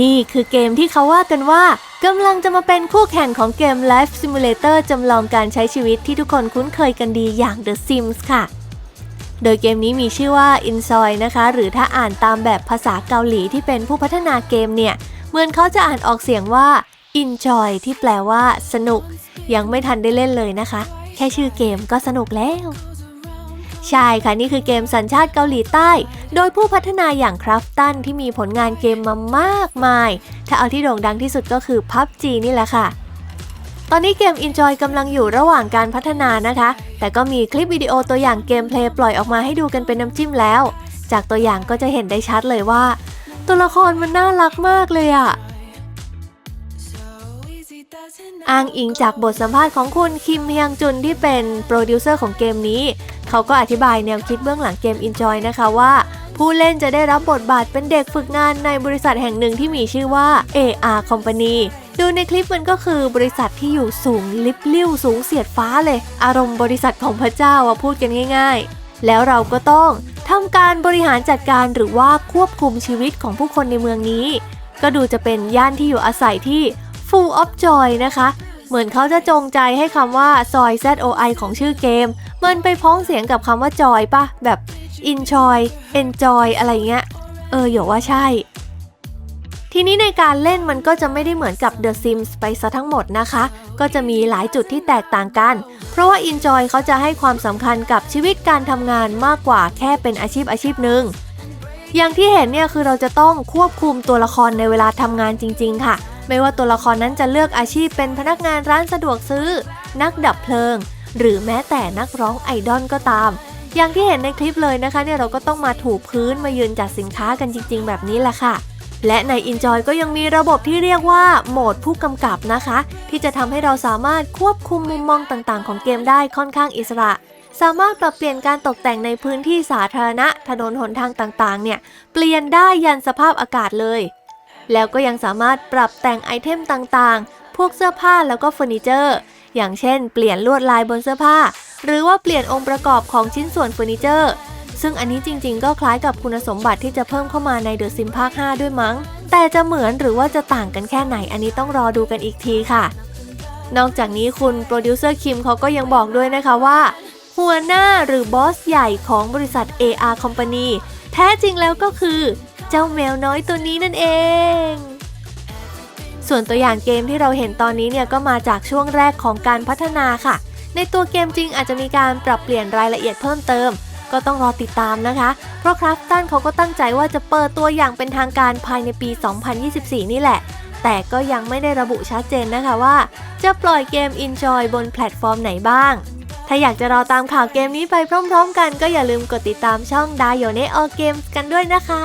นี่คือเกมที่เขาว่ากันว่ากำลังจะมาเป็นคู่แข่งของเกม Life Simulator จำลองการใช้ชีวิตที่ทุกคนคุ้นเคยกันดีอย่าง The Sims ค่ะ โดยเกมนี้มีชื่อว่า Insoy นะคะ หรือถ้าอ่านตามแบบภาษาเกาหลีที่เป็นผู้พัฒนาเกมเนี่ย เหมือนเขาจะอ่านออกเสียงว่า Enjoy ที่แปลว่าสนุก ยังไม่ทันได้เล่นเลยนะคะ แค่ชื่อเกมก็สนุกแล้ว ใช่ค่ะนี่คือเกมสัญชาติเกาหลีใต้ โดยผู้พัฒนาอย่างคราฟตันที่มีผลงานเกมมามากมาย ถ้าเอาที่โด่งดังที่สุดก็คือ PUBG นี่แหละค่ะ ตอนนี้เกม Enjoy กำลังอยู่ระหว่างการพัฒนานะคะ แต่ก็มีคลิปวิดีโอตัวอย่างเกมเพลย์ปล่อยออกมาให้ดูกันเป็นน้ำจิ้มแล้ว จากตัวอย่างก็จะเห็นได้ชัดเลยว่า ตัวละครมันน่ารักมากเลยอะ อ้างอิงจากบทสัมภาษณ์ของคุณคิมเฮียงจุนที่เป็นโปรดิวเซอร์ของเกมนี้ เขาก็อธิบายแนวคิดเบื้องหลังเกม Enjoy นะคะว่า ผู้เล่นจะได้รับบทบาทเป็นเด็กฝึกงานในบริษัทแห่งหนึ่งที่มีชื่อว่า AR Company ดูในคลิปมันก็คือบริษัทที่อยู่สูงลิบลิ่วสูงเสียดฟ้าเลย อารมณ์บริษัทของพระเจ้าอะพูดกันง่าย ๆ แล้วเราก็ต้องทำการบริหารจัดการหรือว่าควบคุมชีวิตของผู้คนในเมืองนี้ ก็ดูจะเป็นย่านที่อยู่อาศัยที่ Full of Joy นะคะ เหมือนเขาจะจงใจให้คำว่าซอย ZOI ของชื่อเกม มันไปพ้องเสียงกับคำว่าจอยปะแบบ enjoy enjoy อะไรเงี้ย เอออย่าว่าใช่ ทีนี้ในการเล่นมันก็จะไม่ได้เหมือนกับ The Sims ไปซะทั้งหมดนะคะ ก็จะมีหลายจุดที่แตกต่างกัน เพราะว่า Enjoy เขาจะให้ความสำคัญกับชีวิตการทำงานมากกว่าแค่เป็นอาชีพอาชีพหนึ่งอย่างที่เห็นเนี่ยคือเราจะต้องควบคุมตัวละครในเวลาทำงานจริง ๆ ค่ะ ไม่ว่าตัวละครนั้นจะเลือกอาชีพเป็นพนักงานร้านสะดวกซื้อ นักดับเพลิง หรือแม้แต่นักร้องไอดอลก็ตาม อย่างที่เห็นในคลิปเลยนะคะเนี่ยเราก็ต้องมาถูพื้นมายืนจัดสินค้ากันจริง ๆ แบบนี้แหละค่ะและใน Enjoy ก็ยังมีระบบที่เรียกว่าโหมดผู้กำกับนะคะ ที่จะทำให้เราสามารถควบคุมมุมมองต่างๆ ของเกมได้ค่อนข้างอิสระ สามารถปรับเปลี่ยนการตกแต่งในพื้นที่สาธารณะ ถนนหนทางต่างๆ เนี่ย เปลี่ยนได้ยันสภาพอากาศเลย แล้วก็ยังสามารถปรับแต่งไอเทมต่างๆ พวกเสื้อผ้าแล้วก็เฟอร์นิเจอร์ อย่างเช่น เปลี่ยนลวดลายบนเสื้อผ้า หรือว่าเปลี่ยนองค์ประกอบของชิ้นส่วนเฟอร์นิเจอร์ ซึ่งอันนี้จริงๆ ก็คล้ายกับคุณสมบัติที่จะเพิ่มเข้ามาใน The Sims ภาค 5 ด้วยมั้ง แต่จะเหมือนหรือว่าจะต่างกันแค่ไหนอันนี้ต้องรอดูกันอีกทีค่ะ นอกจากนี้คุณโปรดิวเซอร์คิมเขาก็ยังบอกด้วยนะคะว่าหัวหน้าหรือบอสใหญ่ของบริษัท AR Company แท้จริงแล้วก็คือ เจ้าแมวน้อยตัวนี้นั่นเอง ส่วนตัวอย่างเกมที่เราเห็นตอนนี้เนี่ยก็มาจากช่วงแรกของการพัฒนาค่ะ ในตัวเกมจริงอาจจะมีการปรับเปลี่ยนรายละเอียดเพิ่มเติม ก็ต้องรอติดตามนะคะ เพราะคราฟตันเขาก็ตั้งใจว่าจะเปิดตัวอย่างเป็นทางการภายในปี 2024 นี่แหละ แต่ก็ยังไม่ได้ระบุชัดเจนนะคะว่า จะปล่อยเกม Enjoy บนแพลตฟอร์มไหนบ้างถ้าอยากจะรอตามข่าวเกมนี้ไปพร้อม ๆ กันก็อย่าลืมกดติดตามช่อง d a y o n e All Games กันด้วยนะคะ